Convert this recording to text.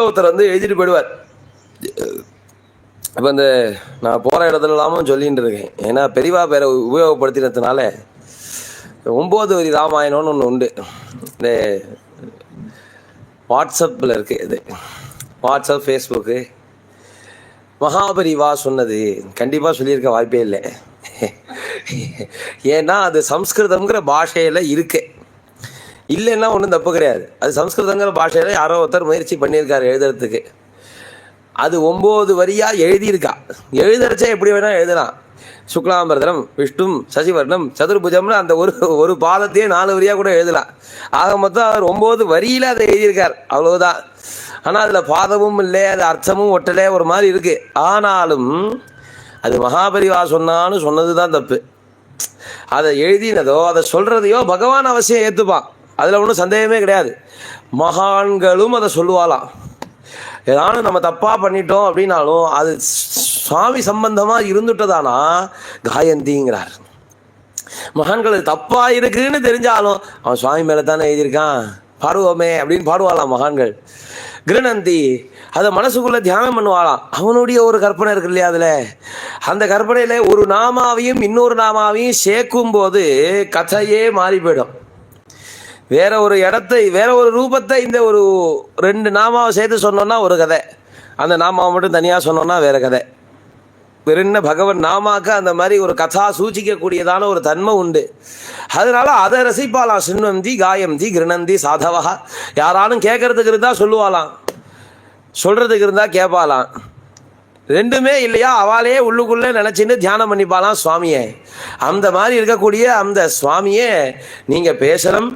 ஒருத்தர் வந்து எழுதிட்டு போயிடுவார். இப்போ இந்த நான் போகிற இடத்துல இல்லாமல் சொல்லிட்டு இருக்கேன். ஏன்னா பெரியவா பேரை உபயோகப்படுத்தினதுனால ஒம்பது வரி ராமாயணம்னு ஒன்று உண்டு. இந்த வாட்ஸ்அப்பில் இருக்கு இது. வாட்ஸ்அப் ஃபேஸ்புக்கு மகாபரிவா சொன்னது. கண்டிப்பாக சொல்லியிருக்க வாய்ப்பே இல்லை. ஏன்னா அது சம்ஸ்கிருதம்ங்கிற பாஷையில் இருக்குது இல்லைன்னா ஒன்றும் தப்பு கிடையாது. அது சம்ஸ்கிருதங்கிற பாஷையில் யாரோ ஒருத்தர் முயற்சி பண்ணியிருக்காரு எழுதுறதுக்கு. அது ஒம்பது வரியாக எழுதியிருக்கா. எழுதுறச்சே எப்படி வேணால் எழுதலாம். சுக்லாம்பரதனம் விஷ்ணும் சசிவர்ணம் சதுர்புஜம்னு அந்த ஒரு ஒரு பாதத்தையே நாலு வரியாக கூட எழுதலாம். ஆக மொத்தம் அவர் ஒம்பது வரியில் அதை எழுதியிருக்கார். அவ்வளோதான் ஆனால் அதில் பாதமும் இல்லை அது அர்த்தமும் ஒட்டலே ஒரு மாதிரி இருக்குது ஆனாலும் அது மகாபரிவா சொன்னான்னு சொன்னது தான் தப்பு. அதை எழுதினதோ அதை சொல்கிறதையோ பகவான் அவசியம் ஏற்றுப்பான் அதில் ஒன்றும் சந்தேகமே கிடையாது. மகான்களும் அதை சொல்லுவாளாம். ஏதாவது நம்ம தப்பாக பண்ணிட்டோம் அப்படின்னாலும் அது சுவாமி சம்பந்தமாக இருந்துட்டதானா? காயந்திங்கிறார். மகான்கள் தப்பாக தப்பா இருக்குன்னு தெரிஞ்சாலும் அவன் சுவாமி மேலே தானே எழுதியிருக்கான். பாடுவோமே அப்படின்னு பாடுவாளாம் மகான்கள். கிருணந்தி அதை மனசுக்குள்ளே தியானம் பண்ணுவாளாம். அவனுடைய ஒரு கற்பனை இருக்கு இல்லையா அதில்? அந்த கற்பனையில் ஒரு நாமாவையும் இன்னொரு நாமாவையும் சேர்க்கும் போது கதையே மாறி போயிடும். வேற ஒரு இடத்தை வேற ஒரு ரூபத்தை இந்த ஒரு ரெண்டு நாமாவை சேர்த்து சொன்னோன்னா ஒரு கதை. அந்த நாமாவை மட்டும் தனியாக சொன்னோன்னா வேற கதை. வெறும் பகவன் நாமாக்க அந்த மாதிரி ஒரு கதா சூச்சிக்கக்கூடியதான ஒரு தன்மை உண்டு. அதனால அதை ரசிப்பாளாம். சின்வந்தி காயந்தி கிருணந்தி சாதவா யாராலும் கேட்கறதுக்கு இருந்தால் சொல்லுவாளாம். சொல்றதுக்கு இருந்தால் கேட்பாளாம். ரெண்டுமே இல்லையா? அவளே உள்ளுக்குள்ளே நினச்சின்னு தியானம் பண்ணிப்பாளாம் சுவாமியை. அந்த மாதிரி இருக்கக்கூடிய அந்த சுவாமியே நீங்கள் பேசணும்.